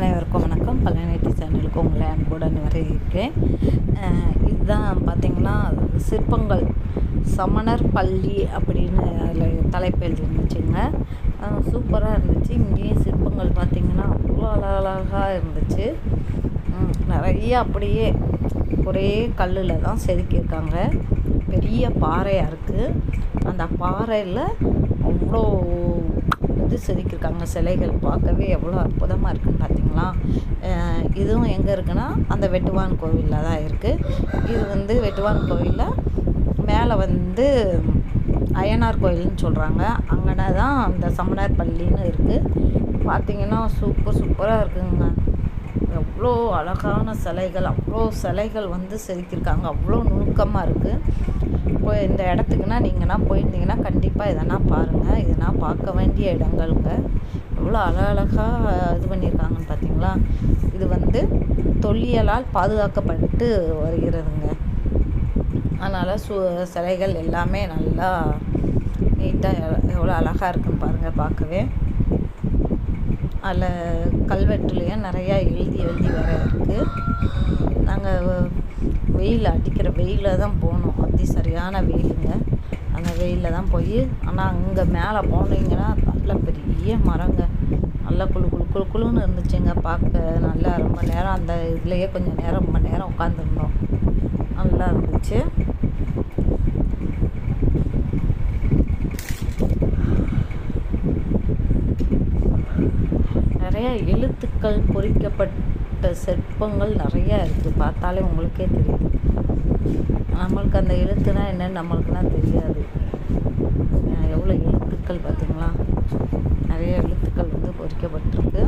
அனைவருக்கும் வணக்கம். பழனிட்டி சேனலுக்கு உங்களை அன்புடன் வரவேற்கிறேன். இதுதான் பார்த்திங்கன்னா சிற்பங்கள் சமணர் பள்ளி அப்படின்னு அதில் தலைப்பில் இருந்துச்சுங்க சூப்பராக இருந்துச்சு. இங்கேயும் சிற்பங்கள் பார்த்திங்கன்னா அவ்வளோ அழகழகாக இருந்துச்சு. நிறைய அப்படியே ஒரே கல்லில் தான் செதுக்கியிருக்காங்க. பெரிய பாறையாக இருக்குது அந்த பாறையில் அவ்வளோ வந்து செதுக்கியிருக்காங்க. சிலைகள் பார்க்கவே எவ்வளோ அற்புதமாக இருக்குன்னு பார்த்தீங்களா? இதுவும் எங்கே இருக்குன்னா அந்த வெட்டுவான் கோவிலில் தான் இருக்குது இது வந்து வெட்டுவான் கோவிலில் மேலே வந்து அய்யனார் கோயில்னு சொல்கிறாங்க அங்கன தான் அந்த சமணர் பள்ளின்னு இருக்குது பார்த்தீங்கன்னா சூப்பர் சூப்பராக இருக்குங்க. எவ்வளோ அழகான சிலைகள் அவ்வளோ சிலைகள் வந்து செதுக்கியிருக்காங்க. அவ்வளோ நுணுக்கமாக இருக்குது இந்த இடத்துக்குனா நீங்கள்லாம் போயிருந்தீங்கன்னா கண்டிப்பாக இதனா பாருங்கள் இதனா பார்க்க வேண்டிய இடங்கள்ங்க. எவ்வளோ அழகழகாக இது பண்ணியிருக்காங்கன்னு பார்த்தீங்களா? இது வந்து தொல்லியலால் பாதுகாக்கப்பட்டு வருகிறதுங்க. அதனால் சு சிலைகள் எல்லாமே நல்லா நீட்டாக எவ்வளோ அழகாக இருக்குன்னு பாருங்கள் பார்க்கவே. அதில் கல்வெட்டுலேயும் நிறையா எழுதி எழுதி வர இருக்குது நாங்கள் வெயில் அடிக்கிற வெயிலில் தான் போகணும். அதி சரியான வெயிலுங்க. அந்த வெயிலில் தான் போய் ஆனால் அங்கே மேலே போனீங்கன்னா நல்ல பெரிய மரங்க. நல்லா குளு குழு குளு குளுன்னு இருந்துச்சுங்க பார்க்க. நல்லா ரொம்ப நேரம் அந்த இதுலேயே கொஞ்சம் நேரம் ரொம்ப நேரம் உட்காந்துருந்தோம் நல்லா இருந்துச்சு. நிறைய எழுத்துக்கள் பொறிக்கப்பட்டு சிற்பங்கள் நிறையா இருக்குது பார்த்தாலே உங்களுக்கே தெரியுது நம்மளுக்கு அந்த எழுத்துனா என்னன்னு நம்மளுக்குலாம் தெரியாது. எவ்வளோ எழுத்துக்கள் பார்த்தீங்களா? நிறைய எழுத்துக்கள் வந்து பொறிக்கப்பட்டிருக்கு.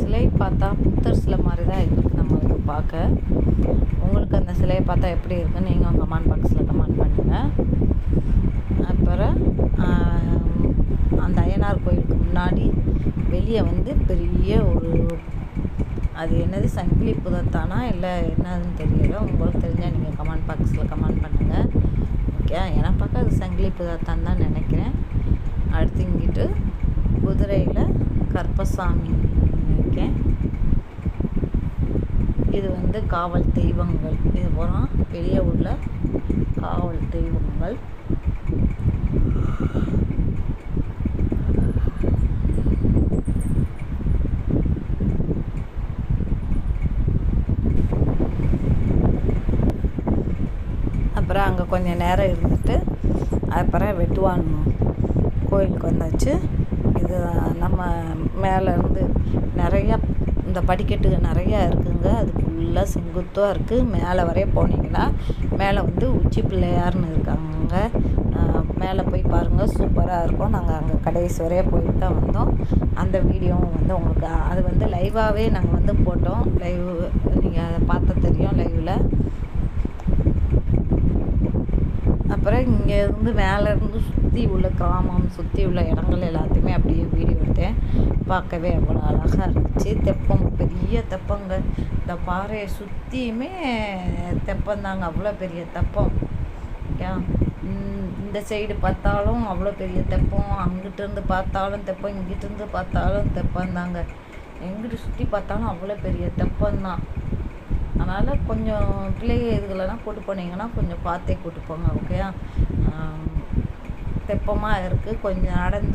சிலை பார்த்தா புத்தர் சிலை மாதிரி தான் இருக்குது நம்மளுக்கு பார்க்க. உங்களுக்கு அந்த சிலையை பார்த்தா எப்படி இருக்குன்னு நீங்கள் கமெண்ட் பாக்ஸில் கமெண்ட் பண்ணுங்கள் அப்புறம் ஆம், அந்த அய்யனார் கோயிலுக்கு முன்னாடி வெளியே வந்து பெரிய ஒரு அது என்னது சங்கிலி புதத்தானா இல்லை என்னதுன்னு தெரியல. உங்களுக்கு தெரிஞ்சால் நீங்கள் கமெண்ட் பாக்ஸில் கமெண்ட் பண்ணுங்கள் ஓகே? ஏன்னா பார்க்க அது சங்கிலி புதத்தான் தான் நினைக்கிறேன். அடுத்து இங்கிட்டு குதிரையில் கற்பசாமி இருக்கேன் இது வந்து காவல் தெய்வங்கள். இது போகிறோம் வெளியே உள்ள காவல் தெய்வங்கள். அப்புறம் அங்கே கொஞ்சம் நேரம் இருந்துட்டு அப்புறம் வெட்டுவான் கோயிலுக்கு வந்தாச்சு. இது நம்ம மேலேருந்து நிறையா இந்த படிக்கட்டு நிறையா இருக்குங்க. அது ஃபுல்லாக செங்குத்தாக இருக்குது மேலே வரைய போனீங்கன்னா மேலே வந்து உச்சி பிள்ளையார்னு இருக்காங்க மேலே போய் பாருங்கள் சூப்பராக இருக்கும். நாங்கள் அங்கே கடைசி வரைய போயிட்டு தான் வந்தோம். அந்த வீடியோவும் வந்து உங்களுக்கு அது வந்து லைவாகவே நாங்கள் வந்து போட்டோம். லைவ் நீங்கள் அதை பார்த்தா தெரியும் லைவில் அப்புறம் இங்கே இருந்து சுற்றி உள்ள கிராமம் சுற்றி உள்ள இடங்கள் எல்லாத்தையுமே அப்படியே வீடியோ எடுத்தேன் பார்க்கவே அவ்வளோ அழகாக இருந்துச்சு. தெப்பம் பெரிய தெப்பங்க. இந்த பாறையை சுற்றியுமே தெப்பந்தாங்க அவ்வளோ பெரிய தெப்பம். ஓகே இந்த சைடு பார்த்தாலும் அவ்வளோ பெரிய தெப்பம். அங்கிட்டிருந்து பார்த்தாலும் தெப்பம் இங்கிட்டு இருந்து பார்த்தாலும் தெப்பந்தாங்க எங்கிட்டு சுற்றி பார்த்தாலும் அவ்வளோ பெரிய தெப்பந்தான் அதனால் கொஞ்சம் பிள்ளைங்க இதுகளெல்லாம் கூட்டு போனீங்கன்னா கொஞ்சம் பார்த்தே கூட்டு போங்க ஓகேயா தெப்பமாக இருக்குது கொஞ்சம் நடந்து